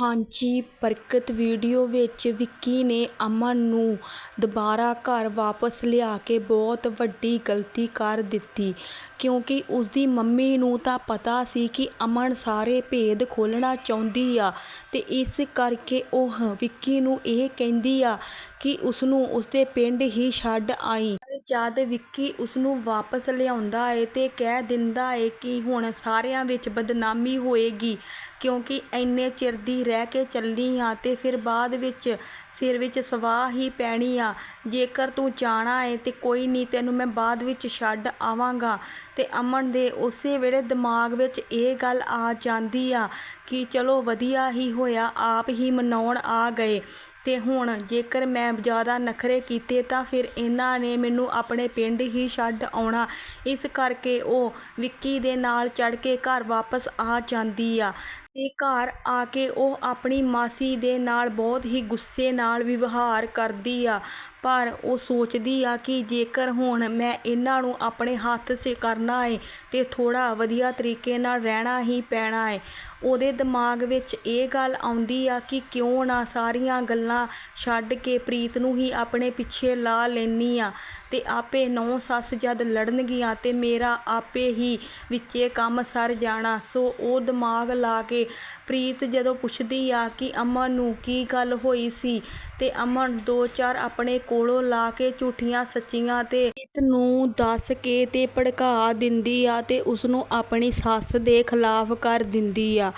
ਹਾਂਜੀ ਬਰਕਤ ਵੀਡੀਓ ਵਿੱਚ ਵਿੱਕੀ ਨੇ ਅਮਨ ਨੂੰ ਦੁਬਾਰਾ ਘਰ ਵਾਪਸ ਲਿਆ ਕੇ ਬਹੁਤ ਵੱਡੀ ਗਲਤੀ ਕਰ ਦਿੱਤੀ। ਕਿਉਂਕਿ ਉਸਦੀ ਮੰਮੀ ਨੂੰ ਤਾਂ ਪਤਾ ਸੀ ਕਿ ਅਮਨ ਸਾਰੇ ਭੇਦ ਖੋਲ੍ਹਣਾ ਚਾਹੁੰਦੀ ਆ ਤੇ ਇਸ ਕਰਕੇ ਉਹ ਵਿੱਕੀ ਨੂੰ ਇਹ ਕਹਿੰਦੀ ਆ ਕਿ ਉਸਨੂੰ ਉਸਦੇ ਪਿੰਡ ਹੀ ਛੱਡ ਆਈ। ਜਦ ਵਿੱਕੀ ਉਸਨੂੰ ਵਾਪਸ ਲਿਆਉਂਦਾ ਏ ਤੇ ਕਹਿ ਦਿੰਦਾ ਏ ਕਿ ਹੁਣ ਸਾਰਿਆਂ ਵਿੱਚ ਬਦਨਾਮੀ ਹੋਏਗੀ, ਕਿਉਂਕਿ ਇੰਨੇ ਚਿਰ ਦੀ ਰਹਿ ਕੇ ਚੱਲੀ ਆ ਤੇ ਫਿਰ ਬਾਅਦ ਵਿੱਚ ਸਿਰ ਵਿੱਚ ਸਵਾਹ ਹੀ ਪੈਣੀ ਆ। ਜੇਕਰ ਤੂੰ ਜਾਣਾ ਏ ਤੇ ਕੋਈ ਨਹੀਂ ਤੈਨੂੰ ਮੈਂ ਬਾਅਦ ਵਿੱਚ ਛੱਡ ਆਵਾਂਗਾ। ਤੇ ਅਮਨ ਦੇ ਉਸੇ ਵੇਲੇ ਦਿਮਾਗ ਵਿੱਚ ਇਹ ਗੱਲ ਆ ਜਾਂਦੀ ਆ ਕਿ ਚਲੋ ਵਧੀਆ ਹੀ ਹੋਇਆ, ਆਪ ਹੀ ਮਨਾਉਣ ਆ ਗਏ। ਤੇ ਹੁਣ ਜੇਕਰ ਮੈਂ ਜ਼ਿਆਦਾ ਨਖਰੇ ਕੀਤੇ ਤਾਂ ਫਿਰ ਇਹਨਾਂ ਨੇ ਮੈਨੂੰ ਆਪਣੇ ਪਿੰਡ ਹੀ ਛੱਡ ਆਉਣਾ। ਇਸ ਕਰਕੇ ਉਹ ਵਿੱਕੀ ਦੇ ਨਾਲ ਚੜ ਕੇ ਘਰ ਵਾਪਸ ਆ ਜਾਂਦੀ ਆ। ਤੇ ਘਰ ਆ ਕੇ ਉਹ ਆਪਣੀ ਮਾਸੀ ਦੇ ਨਾਲ ਬਹੁਤ ਹੀ ਗੁੱਸੇ ਨਾਲ ਵਿਵਹਾਰ ਕਰਦੀ ਆ। ਪਰ ਉਹ ਸੋਚਦੀ ਆ ਕਿ ਜੇਕਰ ਹੁਣ ਮੈਂ ਇਹਨਾਂ ਨੂੰ ਆਪਣੇ ਹੱਥ 'ਚ ਕਰਨਾ ਏ ਤੇ ਥੋੜਾ ਵਧੀਆ ਤਰੀਕੇ ਨਾਲ ਰਹਿਣਾ ਹੀ ਪੈਣਾ ਏ। ਉਹਦੇ ਦਿਮਾਗ ਵਿੱਚ ਇਹ ਗੱਲ ਆਉਂਦੀ ਆ ਕਿ ਕਿਉਂ ਨਾ ਸਾਰੀਆਂ ਗੱਲਾਂ ਛੱਡ ਕੇ ਪ੍ਰੀਤ ਨੂੰ ਹੀ ਆਪਣੇ ਪਿੱਛੇ ਲਾ ਲੈਨੀ ਆ ਤੇ ਆਪੇ ਨੌ ਸੱਸ ਜਦ ਲੜਨਗੀਆਂ ਤੇ ਮੇਰਾ ਆਪੇ ਹੀ ਵਿੱਚੇ ਕੰਮ ਸਰ ਜਾਣਾ। ਸੋ ਉਹ ਦਿਮਾਗ ਲਾ ਕੇ ਪ੍ਰੀਤ ਜਦੋਂ ਪੁੱਛਦੀ ਆ ਕਿ ਅਮਨ ਨੂੰ ਕੀ ਗੱਲ ਹੋਈ ਸੀ ਤੇ ਅਮਨ ਦੋ ਚਾਰ ਆਪਣੇ ਕੋਲੋਂ ਲਾ ਕੇ ਝੂਠੀਆਂ ਸੱਚੀਆਂ ਤੇ ਪ੍ਰੀਤ ਨੂੰ ਦੱਸ ਕੇ ਤੇ ਭੜਕਾ ਦਿੰਦੀ ਆ ਤੇ ਉਸਨੂੰ ਆਪਣੀ ਸੱਸ ਦੇ ਖਿਲਾਫ ਕਰ ਦਿੰਦੀ ਆ।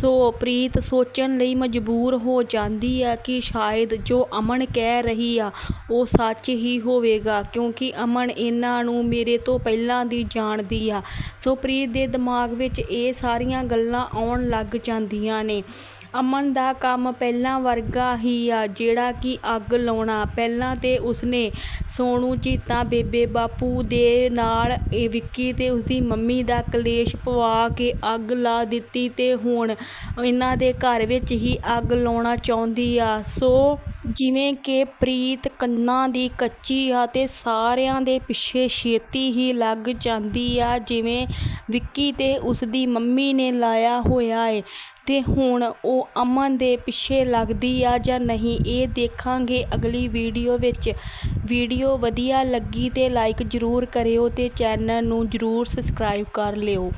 ਸੋ ਪ੍ਰੀਤ ਸੋਚਣ ਲਈ ਮਜਬੂਰ ਹੋ ਜਾਂਦੀ ਆ ਕਿ ਸ਼ਾਇਦ ਜੋ ਅਮਨ ਕਹਿ ਰਹੀ ਆ, ਉਹ ਸੱਚ ਹੀ ਹੋਵੇਗਾ, ਕਿਉਂਕਿ ਅਮਨ ਇਹਨਾਂ ਨੂੰ ਮੇਰੇ ਤੋਂ ਪਹਿਲਾਂ ਦੀ ਜਾਣਦੀ ਆ। ਸੋ ਪ੍ਰੀਤ ਦੇ ਦਿਮਾਗ ਵਿੱਚ ਇਹ ਸਾਰੀਆਂ ਗੱਲਾਂ ਆਉਣ ਲੱਗ ਜਾਂਦੀਆਂ ਨੇ। ਅਮਨ ਦਾ ਕੰਮ ਪਹਿਲਾਂ ਵਰਗਾ ਹੀ ਆ, ਜਿਹੜਾ ਕਿ ਅੱਗ ਲਾਉਣਾ। ਪਹਿਲਾਂ ਤਾਂ ਉਸਨੇ ਸੋਨੂੰ, ਚੀਤਾ, ਬੇਬੇ, ਬਾਪੂ ਦੇ ਨਾਲ ਇਹ ਵਿੱਕੀ ਅਤੇ ਉਸਦੀ ਮੰਮੀ ਦਾ ਕਲੇਸ਼ ਪਵਾ ਕੇ ਅੱਗ ਲਾ ਦਿੱਤੀ ਅਤੇ ਹੁਣ ਇਹਨਾਂ ਦੇ ਘਰ ਵਿੱਚ ਹੀ ਅੱਗ ਲਾਉਣਾ ਚਾਹੁੰਦੀ ਆ। ਸੋ ਜਿਵੇਂ ਕਿ ਪ੍ਰੀਤ ਕੰਨਾਂ ਦੀ ਕੱਚੀ ਆ ਅਤੇ ਸਾਰਿਆਂ ਦੇ ਪਿੱਛੇ ਛੇਤੀ ਹੀ ਲੱਗ ਜਾਂਦੀ ਆ, ਜਿਵੇਂ ਵਿੱਕੀ ਤੇ ਉਸਦੀ ਮੰਮੀ ਨੇ ਲਾਇਆ ਹੋਇਆ ਹੈ ਅਤੇ ਹੁਣ ਉਹ ਅਮਨ ਦੇ ਪਿੱਛੇ ਲੱਗਦੀ ਆ ਜਾਂ ਨਹੀਂ, ਇਹ ਦੇਖਾਂਗੇ ਅਗਲੀ ਵੀਡੀਓ ਵਿੱਚ। ਵੀਡੀਓ ਵਧੀਆ ਲੱਗੀ ਤੇ ਲਾਈਕ ਜ਼ਰੂਰ ਕਰਿਓ ਅਤੇ ਚੈਨਲ ਨੂੰ ਜ਼ਰੂਰ ਸਬਸਕ੍ਰਾਈਬ ਕਰ ਲਿਓ।